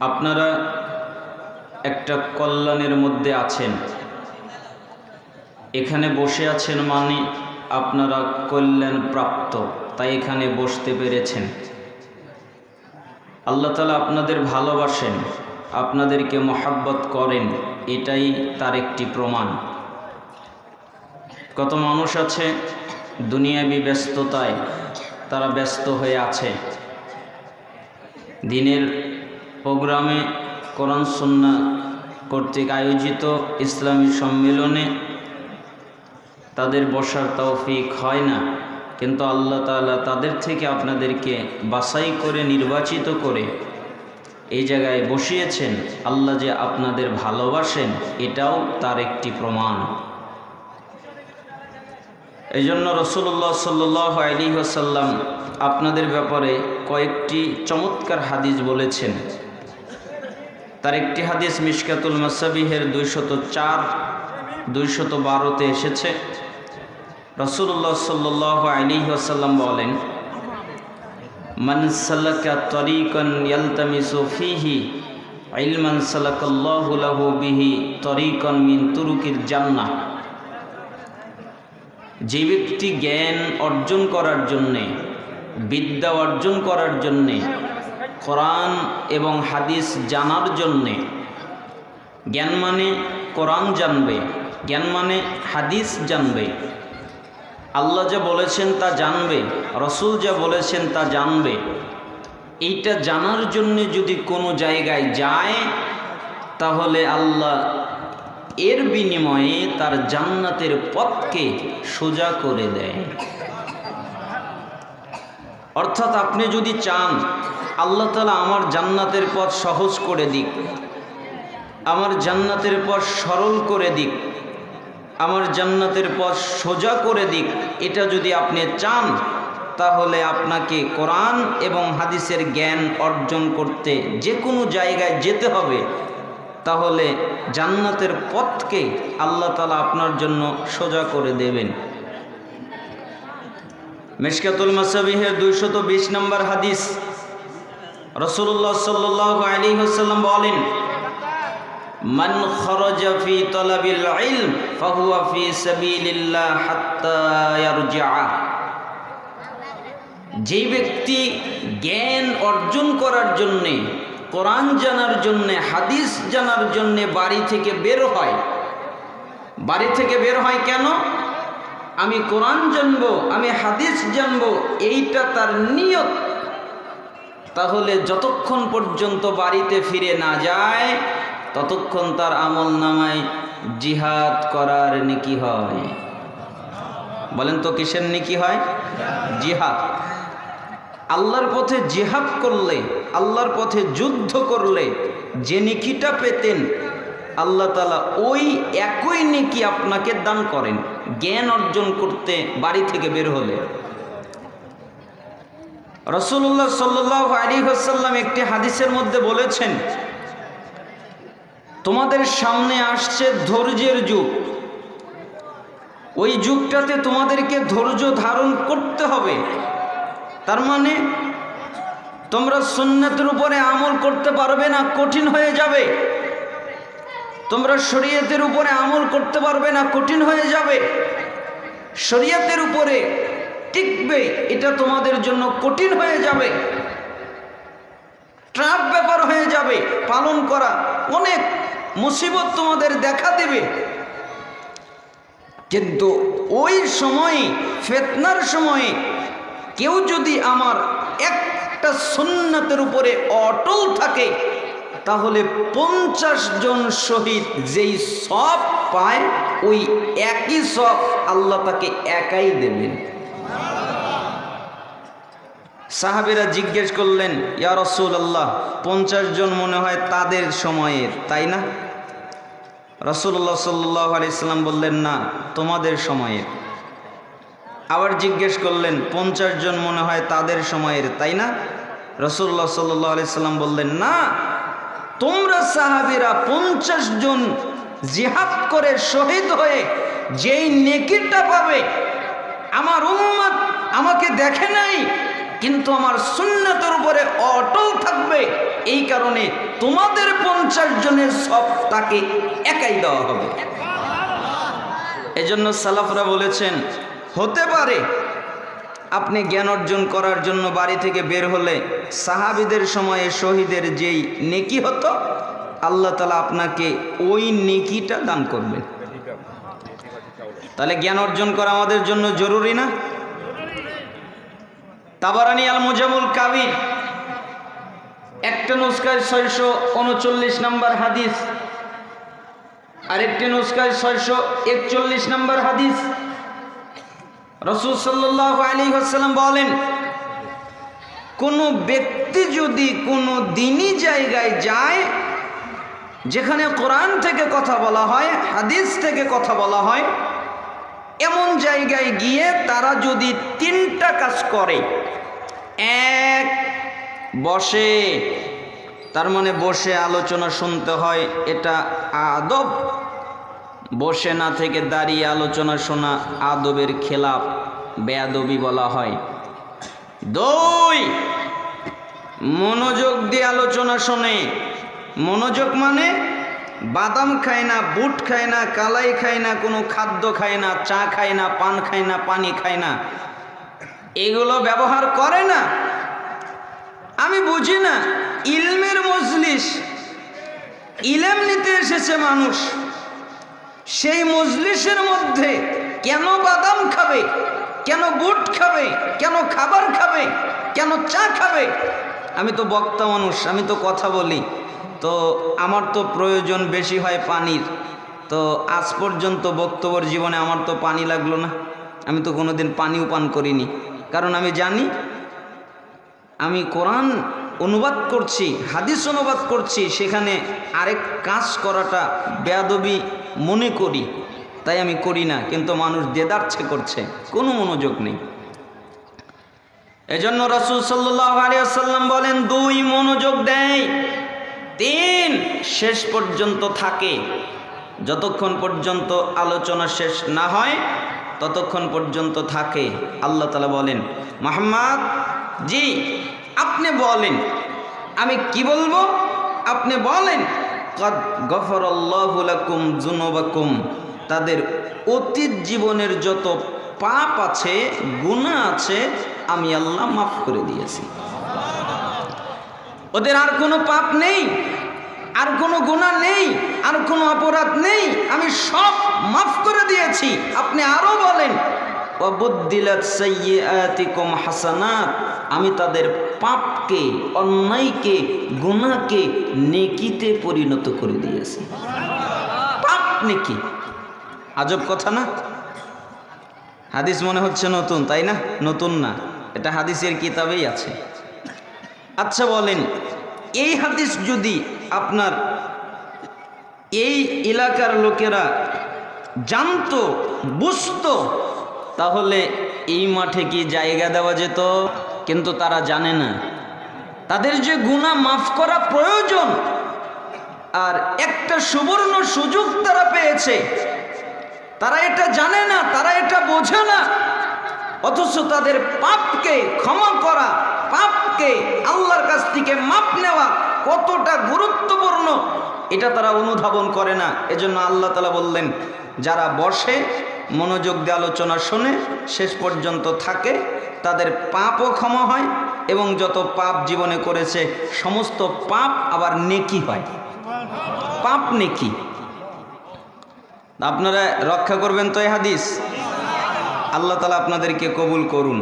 আপনারা একটা কল্যাণের মধ্যে আছেন। এখানে বসে আছেন মানে আপনারা কল্যাণ প্রাপ্ত তাই এখানে বসতে পেরেছেন। আল্লাহ তালা আপনাদের ভালোবাসেন, আপনাদেরকে মহাব্বত করেন, এটাই তার একটি প্রমাণ। কত মানুষ আছে দুনিয়াবি ব্যস্ততায়, তারা ব্যস্ত হয়ে আছে। দিনের প্রোগ্রামে কোরআন সুন্না কর্তৃক আয়োজিত ইসলামী সম্মেলনে তাদের বসার তৌফিক হয় না। কিন্তু আল্লাহ তাআলা তাদের থেকে আপনাদেরকে বাছাই করে নির্বাচিত করে এই জায়গায় বসিয়েছেন। আল্লাহ যে আপনাদের ভালোবাসেন, এটাও তার একটি প্রমাণ। এই জন্য রসুল্লাহ সাল্লাহ আলী আসাল্লাম আপনাদের ব্যাপারে কয়েকটি চমৎকার হাদিস বলেছেন। তার একটি হাদিস মিশকাতুল মাসাবিহের দুইশত চার, দুইশত বারোতে এসেছে। রসুল্লাহ সাল্লাহ আলী আসাল্লাম বলেন তরিকন যে ব্যক্তি জ্ঞান অর্জন করার জন্যে, বিদ্যা অর্জন করার জন্যে কোরআন এবং হাদিস জানার জন্যে। জ্ঞান মানে কোরআন জানবে, জ্ঞান মানে হাদিস জানবে। আল্লাহ যা বলেছেন তা জানবে, রসুল যা বলেছেন তা জানবে। এইটা জানার জন্যে যদি কোনো জায়গায় যায়, তাহলে আল্লাহ এর বিনিময়ে তার জান্নাতের পথকে সোজা করে দেয়। অর্থাৎ আপনি যদি চান, আল্লাহ তালা আমার জান্নাতের পথ সহজ করে দিক, আমার জান্নাতের পথ সরল করে দিক, আমার জান্নাতের পথ সোজা করে দিক, এটা যদি আপনি চান, তাহলে আপনাকে কোরআন এবং হাদিসের জ্ঞান অর্জন করতে যে কোনো জায়গায় যেতে হবে। তাহলে জান্নাতের পথকে আল্লাহ তালা আপনার জন্য সোজা করে দেবেন। মেশকাতুল মাসাবিহের দুইশত বিশ নম্বর হাদিস। রসুল্লাহ সাল্লাহ আলী হাসাল্লাম বলেন, মান খরজা ফি তলাবিল ইলম ফাহুয়া ফি সাবিলিল্লাহ হাত্তা ইয়ারজিআ। যে ব্যক্তি জ্ঞান অর্জন করার জন্যে, কোরআন জানার জন্যে, হাদিস জানার জন্যে বাড়ি থেকে বের হয়, বাড়ি থেকে বের হয় কেন? আমি কোরআন জানব, আমি হাদিস জানব, এইটা তার নিয়ত। তাহলে যতক্ষণ পর্যন্ত বাড়িতে ফিরে না যায়, ততক্ষণ তার আমল নামায় জিহাদ করার নেকি হয়। বলেন তো কিসের নেকি হয়? জিহাদ। আল্লাহর পথে জিহাদ করলে, আল্লাহর পথে যুদ্ধ করলে যে নিকিটা পেতেন আল্লাহ তালা ওই একই নেকি আপনাকে দান করেন, জ্ঞান অর্জন করতে বাড়ি থেকে বের হলে। রসুল্লাহ সাল্লাহ হাসাল্লাম একটি হাদিসের মধ্যে বলেছেন, তোমাদের সামনে আসছে ধৈর্যের যুগ। ওই যুগটাতে তোমাদেরকে ধৈর্য ধারণ করতে হবে। তার মানে তোমরা সুন্নতের উপরে আমল করতে পারবে না, কঠিন হয়ে যাবে। তোমরা শরীয়তের উপরে আমল করতে পারবে না, কঠিন হয়ে যাবে। শরীয়তের উপরে টিকবে, এটা তোমাদের জন্য কঠিন হয়ে যাবে। ট্রাপ ব্যাপার হয়ে যাবে, পালন করা অনেক মুসিবত তোমাদের দেখা দেবে। কিন্তু ওই সময়ে, ফেতনার সময়ে, কেউ যদি আমার একটা সুন্নতের উপরে অটল থাকে তাহলে পঞ্চাশ জন শহীদ যেই সব পায়, ওই একই সব আল্লাহ তাকে একাই দেবেন। সাহাবেরা জিজ্ঞেস করলেন, ইয়া রসুল আল্লাহ পঞ্চাশ জন মনে হয় তাদের সময়ের, তাই না? রসুল্লাহ সাল্লাহ আলাইসাল্লাম বললেন, না, তোমাদের সময়ের। আবার জিজ্ঞেস করলেন, পঞ্চাশ জন মনে হয় তাদের সময়ের, তাই না? রসুল্লাহ সাল্লাহ আলাইসাল্লাম বললেন, না তোমরা সাহাবিরা পঞ্চাশ জন জিহাদ করে শহীদ হয়ে যেই নেকিটা পাবে, আমার উম্মত আমাকে দেখে নাই, কিন্তু আমার সুন্নতের উপরে অটল থাকবে, এই কারণে তোমাদের পঞ্চাশ জনের সব তাকে একাই দেওয়া হবে। এজন্য সালাফরা বলেছেন, হতে পারে আপনি জ্ঞান অর্জন করার জন্য বাড়ি থেকে বের হলে সাহাবিদের সময়ে শহীদের যেই নেকি হতো, আল্লাহ তালা আপনাকে ওই নেকিটা দান করবেন। তাহলে জ্ঞান অর্জন করা আমাদের জন্য জরুরি না? তাবারানি আল মুজামুল কাবির, একটা নুস্কায় ছয়শো উনচল্লিশ নম্বর হাদিস, আরেকটি নুস্কায় ছয়শো একচল্লিশ নম্বর হাদিস। রসুল সাল্লাহ আলী হাসাল্লাম বলেন, কোনো ব্যক্তি যদি কোনো দিনই জায়গায় যায়, যেখানে কোরআন থেকে কথা বলা হয়, হাদিস থেকে কথা বলা হয়, এমন জায়গায় গিয়ে তারা যদি তিনটা কাজ করে, এক, বসে, তার মানে বসে আলোচনা শুনতে হয়, এটা আদব বসে না থেকে দাঁড়িয়ে আলোচনা শোনা আদবের খেলাপ বেয়াদবি বলা হয়। দুই, মনোযোগ দিয়ে আলোচনা শোনে। মনোযোগ মানে বাদাম খায় না, বুট খায় না, কালাই খায় না, কোনো খাদ্য খায় না, চা খায় না, পান খায় না, পানি খায় না। এগুলো ব্যবহার করে না। আমি বুঝি না, ইলমের মজলিস, ইলেম নিতে এসেছে মানুষ। সেই মজলিসের মধ্যে কেন বাদাম খাবে? কেন বুট খাবে? কেন খাবার খাবে? কেন চা খাবে? আমি তো বক্তা মানুষ, আমি তো কথা বলি। তো আমার তো প্রয়োজন বেশি হয় পানির। তো আজ পর্যন্ত বক্তব্যর জীবনে আমার তো পানি লাগল না। আমি তো কোনোদিন পানিও পান করিনি। কারণ আমি জানি, আমি কোরআন অনুবাদ করছি, হাদিস অনুবাদ করছি, সেখানে আরেক কাজ করাটা বেয়াদবি মনে করি। তাই আমি করি না, কিন্তু মানুষ দেদারছে করছে, কোনো মনোযোগ নেই। এজন্য রসুল সাল্লাহ বলেন, দুই মনোযোগ দেয়, তিন শেষ পর্যন্ত থাকে। যতক্ষণ পর্যন্ত আলোচনা শেষ না হয়, ততক্ষণ পর্যন্ত থাকে। আল্লাহ তালা বলেন, মোহাম্মদ, জি, আপনি বলেন। আমি কি বলব? আপনি বলেন কদ গফর আল্লাহুলাকুম জুনবাকুম তাদের অতীত জীবনের যত পাপ আছে গুণা আছে, আমি আল্লাহ মাফ করে দিয়েছি। ওদের আর কোনো পাপ নেই, আর কোনো গুণা নেই, আর কোনো অপরাধ নেই, আমি সব মাফ করে দিয়েছি। আপনি আরও বলেন হাসানাত। আমি তাদের পাপকে, অন্যায়কে, গুনাহকে নেকিতে পরিণত করে দিয়েছি। পাপ নেকি? আজব কথা না? হাদিস মনে হচ্ছে নতুন, তাই না? নতুন না। এটা হাদিসের কিতাবেই আছে। আচ্ছা বলেন, এই হাদিস যদি আপনার এই এলাকার লোকেরা জানতো, বুঝতো, তাহলে এই মাঠে কি জায়গা দেওয়া যেত? কিন্তু তারা জানে না। তাদের যে গুণা মাফ করা প্রয়োজন, আর একটা সুবর্ণ সুযোগ তারা পেয়েছে। তারা এটা জানে না, তারা এটা বোঝে না। অথচ তাদের পাপকে ক্ষমা করা, পাপকে আল্লাহর কাছ থেকে মাপ নেওয়া কতটা গুরুত্বপূর্ণ, এটা তারা অনুধাবন করে না। এজন্য আল্লাহ তালা বললেন, যারা বসে, মনোযোগ দিয়ে আলোচনা শোনে, শেষ পর্যন্ত থাকে। তাদের পাপও ক্ষমা হয় এবং যত পাপ জীবনে করেছে, সমস্ত পাপ আবার নেকি হয়। পাপ নেকি। আপনারা রক্ষা করবেন তো এ হাদিস? আল্লাহ তালা আপনাদেরকে কবুল করুন।